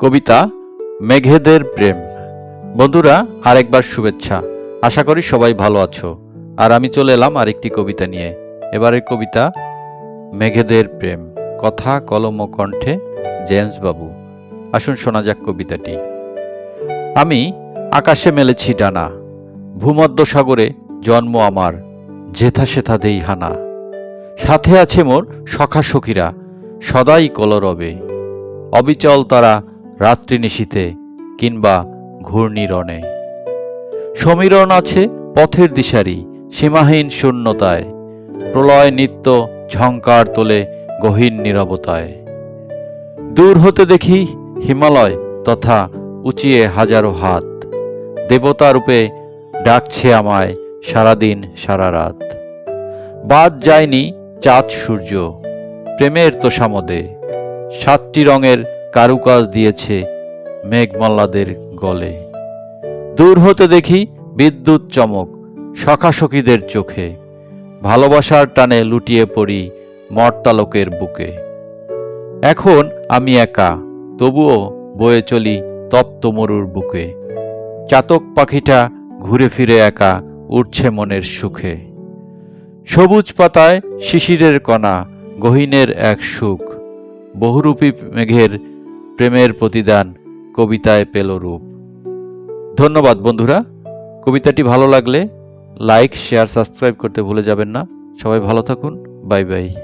কবিতা মেঘেদের প্রেম। বন্ধুরা, আরেকবার শুভেচ্ছা। আশা করি সবাই ভালো আছো। আর আমি চলে এলাম আরেকটি কবিতা নিয়ে। এবারের কবিতা, মেঘেদের প্রেম। কথা কলম কণ্ঠে জেমস বাবু। আসুন শোনা যাক কবিতাটি। আমি আকাশে মেলেছি ডানা। ভূমধ্য সাগরে জন্ম আমার। জেথা সেথা দেই হানা। সাথে আছে মোর সখা সখীরা। সদাই কলরবে। অবিচল তারা রাত্রি নিশীতে কিংবা ঘূর্ণিরণে। সমীরণ আছে পথের দিশারি, সীমাহীন শূন্যতায়। প্রলয় নিত্য ঝঙ্কার তোলে গহীন নীরবতায়। দূর হতে দেখি হিমালয় তথা উঁচিয়ে হাজারো হাত। দেবতা রূপে ডাকছে আমায় সারাদিন সারা রাত বাদ যায়নি চাঁদ সূর্য, প্রেমের তোষামদে। সাতটি রঙের কারুকাজ দিয়েছে মেঘমাল্লাদের গলে। দূর হতে দেখি বিদ্যুৎ চমক সখাসখীদের চোখে। ভালোবাসার টানে লুটিয়ে পড়ি মর্তালোকের বুকে। এখন আমি একা, তবুও বয়ে চলি তপ্ত মরুর বুকে। চাতক পাখিটা ঘুরে ফিরে একা উঠছে মনের সুখে। সবুজ পাতায় শিশিরের কণা, গহীনের এক সুখ। বহুরূপী মেঘের প্রেমের প্রতিদান কবিতায় পেল রূপ। ধন্যবাদ বন্ধুরা। কবিতাটি ভালো লাগলে লাইক, শেয়ার, সাবস্ক্রাইব করতে ভুলে যাবেন না। সবাই ভালো থাকুন। Bye bye.